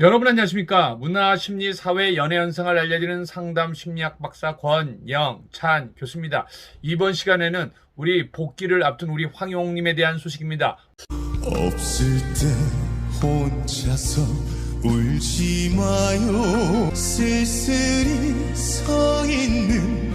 여러분 안녕하십니까? 문화 심리 사회 연애 현상을 알려드리는 상담 심리학 박사 권영찬 교수입니다. 이번 시간에는 우리 복귀를 앞둔 우리 황용님에 대한 소식입니다. 없을 때 혼자서 울지 마요. 쓸쓸히 서 있는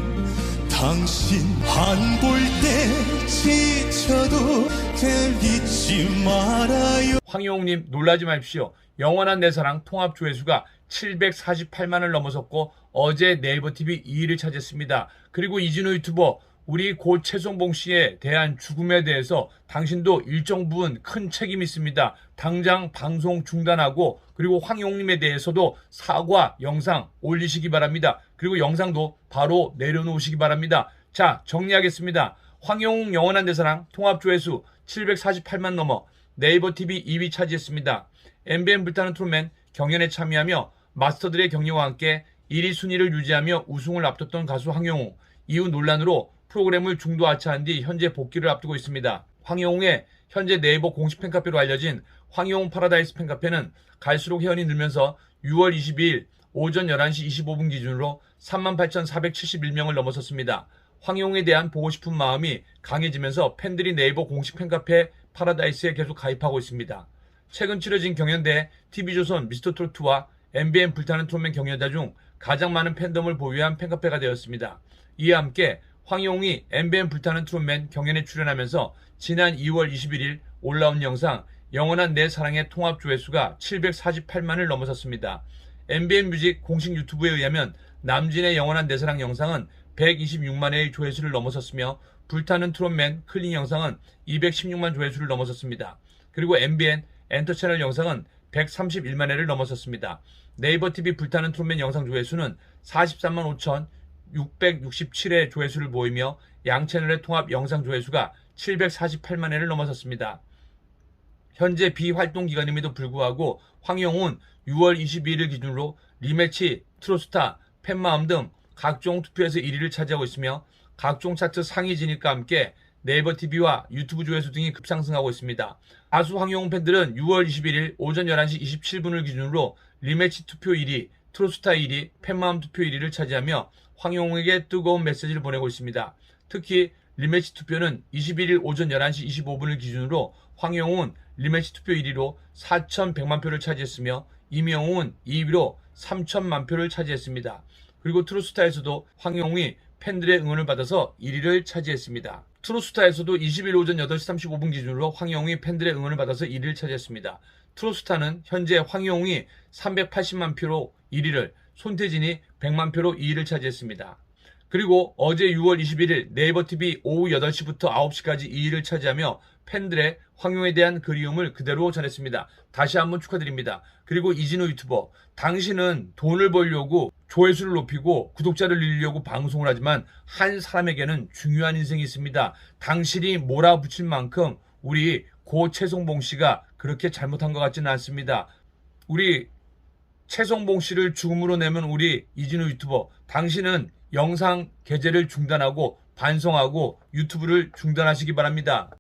당신 안 볼 때 지쳐도 들리지 말아요 황용님 놀라지 마십시오 영원한 내 사랑 통합 조회수가 748만을 넘어섰고 어제 네이버 TV 2위를 차지했습니다 그리고 이진호 유튜버 우리 고 최송봉 씨에 대한 죽음에 대해서 당신도 일정 부분 큰 책임이 있습니다. 당장 방송 중단하고 그리고 황용님에 대해서도 사과 영상 올리시기 바랍니다. 그리고 영상도 바로 내려놓으시기 바랍니다. 자, 정리하겠습니다. 황용웅 영원한 대사랑 통합 조회수 748만 넘어 네이버 TV 2위 차지했습니다. MBN 불타는 트롯맨 경연에 참여하며 마스터들의 격려와 함께 1위 순위를 유지하며 우승을 앞뒀던 가수 황용웅. 이후 논란으로 프로그램을 중도 하차한 뒤 현재 복귀를 앞두고 있습니다. 황용웅의 현재 네이버 공식 팬카페로 알려진 황용웅 파라다이스 팬카페는 갈수록 회원이 늘면서 6월 22일 오전 11시 25분 기준으로 38,471명을 넘어섰습니다. 황용웅에 대한 보고 싶은 마음이 강해지면서 팬들이 네이버 공식 팬카페 파라다이스에 계속 가입하고 있습니다. 최근 치러진 경연대 TV조선 미스터트로트와 MBN 불타는 트롯맨 경연자 중 가장 많은 팬덤을 보유한 팬카페가 되었습니다. 이와 함께 황용이 MBN 불타는 트롯맨 경연에 출연하면서 지난 2월 21일 올라온 영상 영원한 내 사랑의 통합 조회수가 748만을 넘어섰습니다. MBN 뮤직 공식 유튜브에 의하면 남진의 영원한 내 사랑 영상은 126만 회의 조회수를 넘어섰으며 불타는 트롯맨 클린 영상은 216만 조회수를 넘어섰습니다. 그리고 MBN 엔터 채널 영상은 131만 회를 넘어섰습니다. 네이버 TV 불타는 트롯맨 영상 조회수는 43만 5천 667회 조회수를 보이며 양 채널의 통합 영상 조회수가 748만 회를 넘어섰습니다. 현재 비활동 기간임에도 불구하고 황영훈 6월 22일 기준으로 리매치, 트로스타, 팬마음 등 각종 투표에서 1위를 차지하고 있으며 각종 차트 상위 진입과 함께 네이버 TV와 유튜브 조회수 등이 급상승하고 있습니다. 가수 황영훈 팬들은 6월 21일 오전 11시 27분을 기준으로 리매치 투표 1위, 트로스타 1위, 팬마음 투표 1위를 차지하며 황영웅에게 뜨거운 메시지를 보내고 있습니다. 특히 리매치 투표는 21일 오전 11시 25분을 기준으로 황영웅은 리매치 투표 1위로 4,100만 표를 차지했으며 이명웅은 2위로 3천만 표를 차지했습니다. 그리고 트로스타에서도 황영웅이 팬들의 응원을 받아서 1위를 차지했습니다. 트로스타에서도 20일 오전 8시 35분 기준으로 황영웅이 팬들의 응원을 받아서 1위를 차지했습니다. 트로스타는 현재 황영웅이 380만 표로 1위를, 손태진이 100만 표로 2위를 차지했습니다. 그리고 어제 6월 21일 네이버 TV 오후 8시부터 9시까지 2위를 차지하며 팬들의 황용에 대한 그리움을 그대로 전했습니다. 다시 한번 축하드립니다. 그리고 이진호 유튜버, 당신은 돈을 벌려고 조회수를 높이고 구독자를 늘리려고 방송을 하지만 한 사람에게는 중요한 인생이 있습니다. 당신이 몰아붙일 만큼 우리 고 최송봉 씨가 그렇게 잘못한 것 같지는 않습니다. 우리 최송봉 씨를 죽음으로 내면 우리 이진우 유튜버 당신은 영상 게재를 중단하고 반성하고 유튜브를 중단하시기 바랍니다.